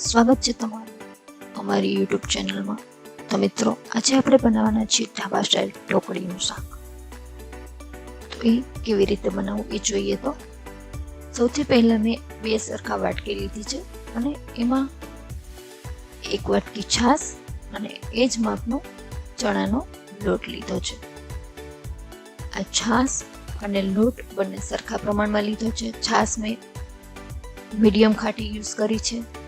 સ્વાગત છે તમારું અમારી યુટ્યુબ ચેનલમાં તો મિત્રો, આજે આપણે બનાવવાના છીએ ઢાબા સ્ટાઇલ ઢોકળીનું શાક. તો એ કેવી રીતે બનાવવું એ જોઈએ તો, સૌથી પહેલાં મેં બે સરખા વાટકી લીધી છે અને એમાં એક વાટકી છાશ અને એ જ માપનો ચણાનો લોટ લીધો છે. આ છાશ અને લોટ બંને સરખા પ્રમાણમાં લીધો છે. છાશ મેં મીડિયમ ખાટી યુઝ કરી છે.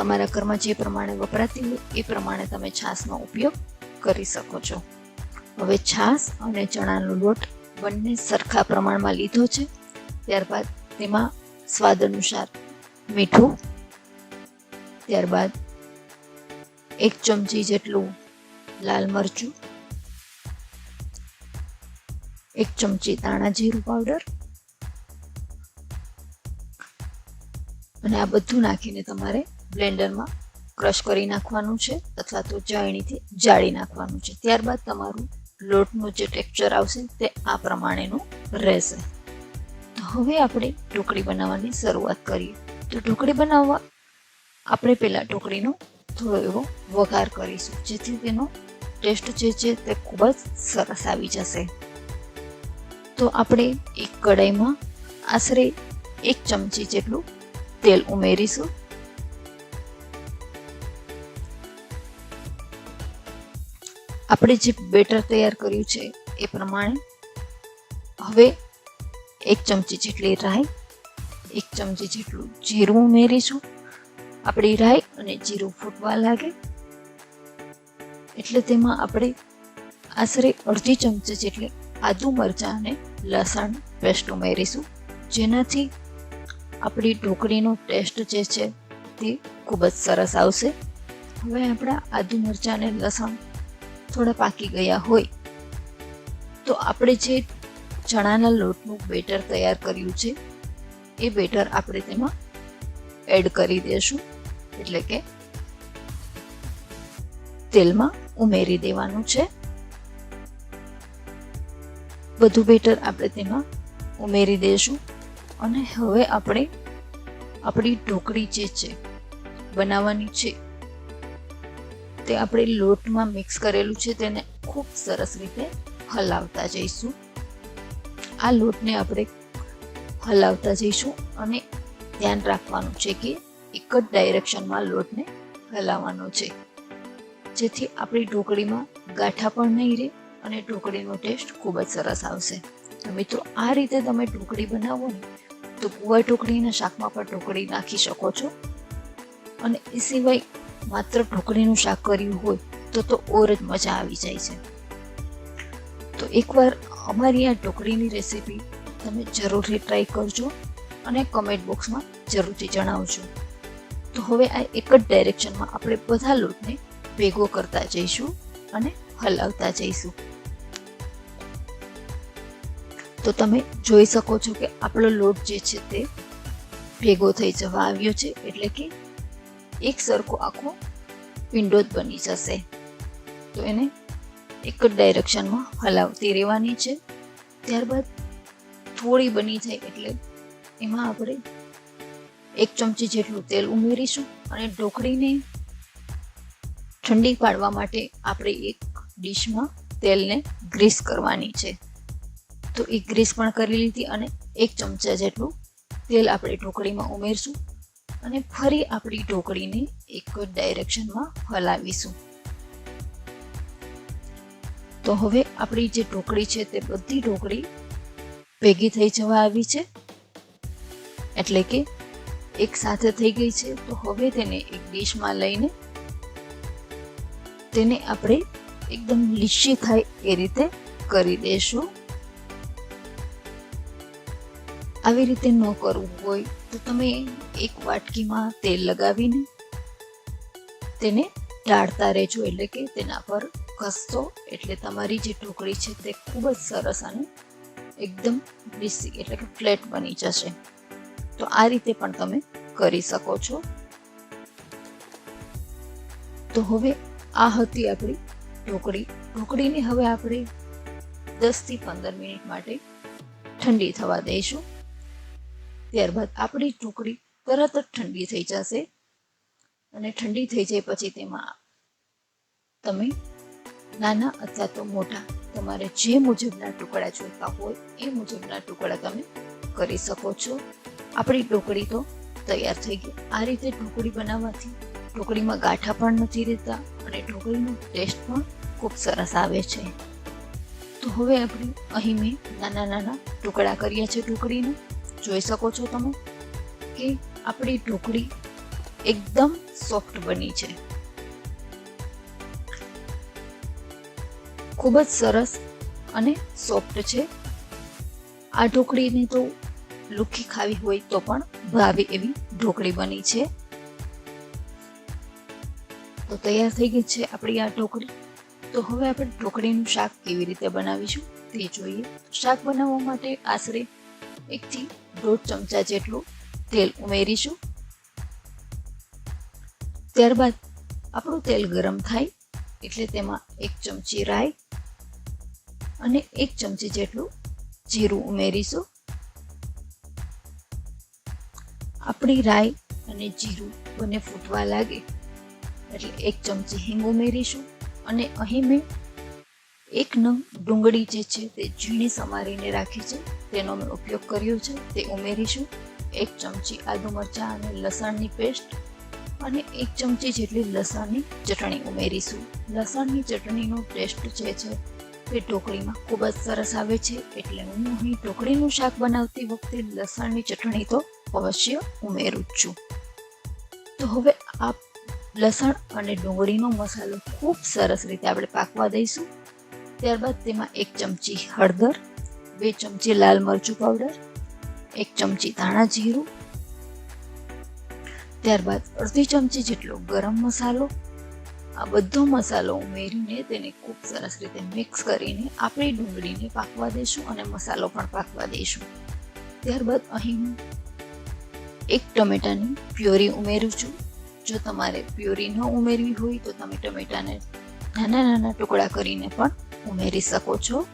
તમારા ઘરમાં જે પ્રમાણે વપરાતી હોય એ પ્રમાણે તમે છાશનો ઉપયોગ કરી શકો છો. હવે છાશ અને ચણાનો લોટ બંને સરખા પ્રમાણમાં લીધો છે. ત્યારબાદ તેમાં સ્વાદ અનુસાર મીઠું, ત્યારબાદ એક ચમચી જેટલું લાલ મરચું, એક ચમચી દાણા જીરું પાવડર અને આ બધું નાખીને તમારે બ્લેન્ડરમાં ક્રશ કરી નાખવાનું છે અથવા તો ચાળણીથી જાળી નાખવાનું છે. ત્યારબાદ તમારું લોટનું જે ટેક્સચર આવશે તે આ પ્રમાણેનું રહેશે. તો હવે આપણે ઢોકળી બનાવવાની શરૂઆત કરીએ. તો ઢોકળી બનાવવા આપણે પહેલાં ઢોકળીનો થોડો એવો વઘાર કરીશું. જેથી તેનો ટેસ્ટ જે છે તે ખૂબ જ સરસ આવી જશે. તો આપણે એક કઢાઈમાં આશરે એક ચમચી જેટલું તેલ ઉમેરીશું. આપણે જે બેટર તૈયાર કર્યું છે એ પ્રમાણે હવે એક ચમચી જેટલી રાઈ, એક ચમચી જેટલું જીરું ઉમેરીશું. આપણી રાઈ અને જીરું ફૂટવા લાગે. એટલે તેમાં આપણે આશરે અડધી ચમચી જેટલી આદુ મરચાં અને લસણ પેસ્ટ ઉમેરીશું. જેનાથી આપણી ઢોકળીનો ટેસ્ટ જે છે તે ખૂબ જ સરસ આવશે. હવે આપણા આદુ મરચાં અને લસણ થોડા પાકી ગયા હોય. તો આપણે જે ચણાના લોટનું બેટર તૈયાર કર્યું છે, એ બેટર આપણે તેમાં એડ કરી દઈશું એટલે કે તેલમાં ઉમેરી દેવાનું છે. બધું બેટર આપણે તેમાં ઉમેરી દઈશું અને હવે આપણે આપણી ઢોકળી જે છે, બનાવવાની છે તે આપણે લોટમાં મિક્સ કરેલું છે તેને ખૂબ સરસ રીતે હલાવતા જઈશું. આ લોટને આપણે હલાવતા જઈશું અને ધ્યાન રાખવાનું છે કે એક જ ડાયરેક્શનમાં લોટને હલાવવાનો છે. જેથી આપણી ઢોકળીમાં ગાંઠા પણ નહીં રહે અને ઢોકળીનો ટેસ્ટ ખૂબ જ સરસ આવશે. તો મિત્રો, આ રીતે તમે ઢોકળી બનાવો ને, તો કુવા ઢોકળીના શાકમાં પણ ઢોકળી નાખી શકો છો. અને એ સિવાય માત્ર ઢોકળીનું શાક કર્યું હોય તો તો ઓર જ મજા આવી જાય છે. તો એકવાર અમારી આ ઢોકળીની રેસીપી તમે જરૂરથી ટ્રાય કરજો અને કમેન્ટ બોક્સમાં જરૂરથી જણાવજો. તો હવે આ એક જ ડાયરેક્શનમાં આપણે બધા લોટને ભેગો કરતા જઈશું અને હલાવતા જઈશું. તો તમે જોઈ શકો છો કે આપણો લોટ જે છે તે ભેગો થઈ જવા આવ્યો છે એટલે કે એક સરખો આખો વિન્ડો જ બની જશે. તો એને એક જ ડાયરેક્શનમાં હલાવતી રહેવાની છે. ત્યારબાદ થોડી બની જાય એટલે એમાં આપણે એક ચમચી જેટલું તેલ ઉમેરીશું અને ઢોકળીને ઠંડી પાડવા માટે આપણે એક ડીશમાં તેલને ગ્રીસ કરવાની છે. તો એ ગ્રીસ પણ કરી લીધી અને એક ચમચા જેટલું તેલ આપણે ઢોકળીમાં ઉમેરશું. અને ફરી આપણી ઢોકળીને એક ડાયરેક્શનમાં હલાવીશું તો હવે આપણી જે ઢોકળી છે તે બધી ઢોકળી ભેગી થઈ જવા આવી છે. એટલે કે એક સાથે થઈ ગઈ છે. તો હવે તેને એક ડીશમાં લઈને તેને આપણે એકદમ લીસી થાય એ રીતે કરી દઈશું આવી રીતે ન કરવું હોય, તો તમે એક વાટકીમાં તેલ લગાવીને તેને ટાળતા રહેજો. એટલે કે તેના પર ઘસતો એટલે તમારી જે ઢોકળી છે તે ખૂબ જ સરસ અને એકદમ ડીસી એટલે કે ફ્લેટ બની જશે. તો આ રીતે પણ તમે કરી શકો છો. તો હવે આ હતી આપણી ઢોકળી. ઢોકળીને હવે આપણે દસથી પંદર મિનિટ માટે ઠંડી થવા દઈશું. ત્યારબાદ આપણી ઢોકળી તરત જ ઠંડી થઈ જશે અને ઠંડી થઈ જાય પછી તેમાં તમે નાના અથવા તો મોટા તમારે જે મુજબના ટુકડા જોઈતા હોય એ મુજબના ટુકડા તમે કરી શકો છો. આપણી ઢોકળી તો તૈયાર થઈ ગઈ. આ રીતે ઢોકળી બનાવવાથી ઢોકળીમાં ગાંઠા પણ નથી રહેતા અને ઢોકળીનો ટેસ્ટ પણ ખૂબ સરસ આવે છે. તો હવે આપણે અહીં મેં નાના નાના ટુકડા કર્યા છે ઢોકળીને જોઈ શકો છો તમે કે આપણી ઢોકળી એકદમ સોફ્ટ બની છે. ખૂબ જ સરસ અને સોફ્ટ છે. આ ઢોકળીને તો લુખી ખાવી હોય તો પણ ભાવે એવી ઢોકળી બની છે. તો તૈયાર થઈ ગઈ છે આપણી આ ઢોકળી. તો હવે આપણે ઢોકળીનું શાક કેવી રીતે બનાવીશું તે જોઈએ. શાક બનાવવા માટે આશરે એકથી દોઢ ચમચા જેટલું તેલ ઉમેરીશું. ત્યારબાદ આપણું તેલ ગરમ થાય એટલે તેમાં એક ચમચી રાઈ અને એક ચમચી જેટલું જીરું ઉમેરીશું. આપણી રાઈ અને જીરું બંને ફૂટવા લાગે એટલે એક ચમચી હિંગ ઉમેરીશું અને અહીં મેં એક નંગ ડુંગળી જે છે તે ઝીણી સમારીને રાખી છે. તેનો મેં ઉપયોગ કર્યો છે. તે ઉમેરીશું. એક ચમચી આદુ મરચાં અને લસણની પેસ્ટ અને એક ચમચી જેટલી લસણની ચટણી ઉમેરીશું. લસણની ચટણીનો ટેસ્ટ જે છે તે ઢોકળીમાં ખૂબ જ સરસ આવે છે. એટલે હું અહીં ઢોકળીનું શાક બનાવતી વખતે લસણની ચટણી તો અવશ્ય ઉમેરું જ છું. તો હવે આ લસણ અને ડુંગળીનો મસાલો ખૂબ સરસ રીતે આપણે પાકવા દઈશું. ત્યારબાદ તેમાં એક ચમચી હળદર, બે ચમચી લાલ મરચું પાવડર, એક ચમચી ધાણા જીરું, ત્યારબાદ અડધી ચમચી જેટલો ગરમ મસાલો. આ બધો મસાલો ઉમેરીને તેને ખૂબ સરસ રીતે મિક્સ કરીને આપણી ડુંગળીને પાકવા દઈશું અને મસાલો પણ પાકવા દઈશું. ત્યારબાદ અહીં હું એક ટમેટાની પ્યોરી ઉમેરું છું. જો તમારે પ્યોરી ન ઉમેરવી હોય તો તમે ટમેટાને નાના નાના ટુકડા કરીને પણ ઉમેરી શકો છો.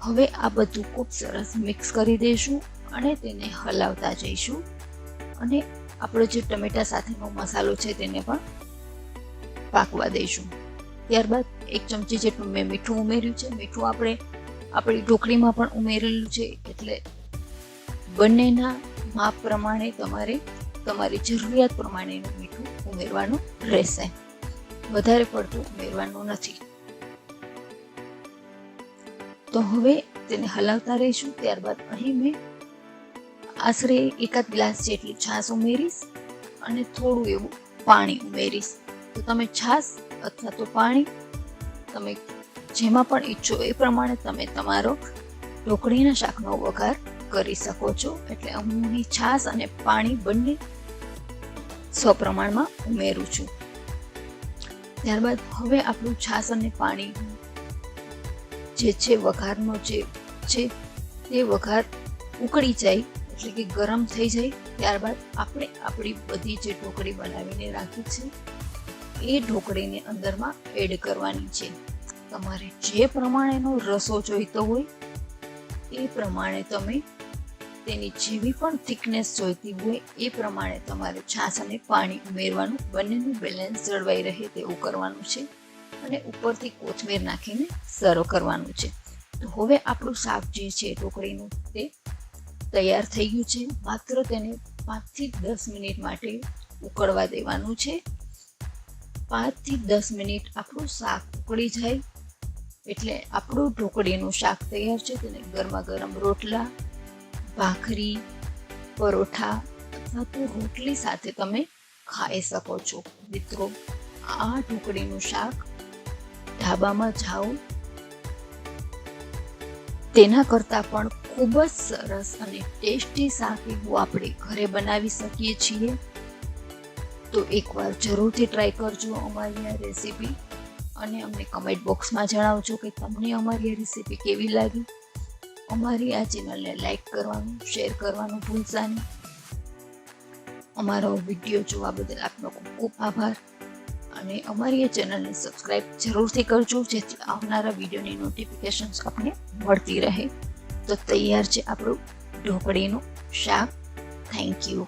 હવે આ બધું ખૂબ સરસ મિક્સ કરી દઈશું અને તેને હલાવતા જઈશું. અને આપણો જે ટમેટા સાથેનો મસાલો છે તેને પણ પાકવા દઈશું. ત્યારબાદ એક ચમચી જેટલું મેં મીઠું ઉમેર્યું છે. મીઠું આપણે આપણી ઢોકળીમાં પણ ઉમેરેલું છે. એટલે બંનેના માપ પ્રમાણે તમારે તમારી જરૂરિયાત પ્રમાણેનું મીઠું ઉમેરવાનું રહેશે. વધારે પડતું ઉમેરવાનું નથી. તો હવે તેને હલાવતા રહીશું. ત્યારબાદ અહીં મેં આશરે એકાદ ગ્લાસ જેટલી છાશ ઉમેરીશ અને થોડું એવું પાણી ઉમેરીશ. તો તમે છાશ અથવા તો પાણી તમે જેમાં પણ ઈચ્છો એ પ્રમાણે તમે તમારો ઢોકળીના શાકનો વઘાર કરી શકો છો. એટલે હું અહીં છાશ અને પાણી બંને સ્વપ્રમાણમાં ઉમેરું છું. ત્યારબાદ હવે આપણું છાશ અને પાણી જે છે વઘારનો જે છે તે વઘાર ઉકળી જાય, એટલે કે ગરમ થઈ જાય, ત્યારબાદ આપણે આપણી બધી જે ઢોકળી બનાવીને રાખી છે, એ ઢોકળીને અંદરમાં એડ કરવાની છે. તમારે જે પ્રમાણેનો રસો જોઈતો હોય, એ પ્રમાણે તમે તેની જેવી પણ થિકનેસ જોઈતી હોય, એ પ્રમાણે તમારે છાશ અને પાણી ઉમેરવાનું, બંનેનું બેલેન્સ જળવાઈ રહે તેવું કરવાનું છે. અને ઉપરથી કોથમીર નાખીને સર્વ કરવાનું છે. તો હવે આપણું શાક જે છે, ઢોકળીનું તે તૈયાર થઈ ગયું છે. માત્ર તેને પાંચથી દસ મિનિટ માટે ઉકળવા દેવાનું છે. પાંચથી દસ મિનિટ આપણું શાક ઉકળી જાય. એટલે આપણું ઢોકળીનું શાક તૈયાર છે. તેને ગરમા ગરમ રોટલા, ભાખરી, પરોઠા અથવા તો રોટલી સાથે તમે ખાઈ શકો છો. મિત્રો, આ ઢોકળીનું શાક ઢાબામાં જાઓ. તેના કરતાં પણ ખૂબ જ સરસ અને ટેસ્ટી શાક એવું આપણે ઘરે બનાવી શકીએ છીએ. તો એકવાર જરૂરથી ટ્રાય કરજો અમારી આ રેસીપી અને અમને કમેન્ટ બોક્સમાં જણાવજો કે તમને અમારી આ રેસીપી કેવી લાગી. અમારી આ ચેનલને લાઈક કરવાનું શેર કરવાનું ભૂલતા નહીં. અમારો વીડિયો જોવા બદલ આપનો ખૂબ ખૂબ આભાર. અને અમારી આ ચેનલને સબસ્ક્રાઈબ જરૂરથી કરજો, જેથી આવનારા વિડીયોની નોટિફિકેશન્સ આપને મળતી રહે. તો તૈયાર છે આપણું ઢોકળીનું શાક. Thank you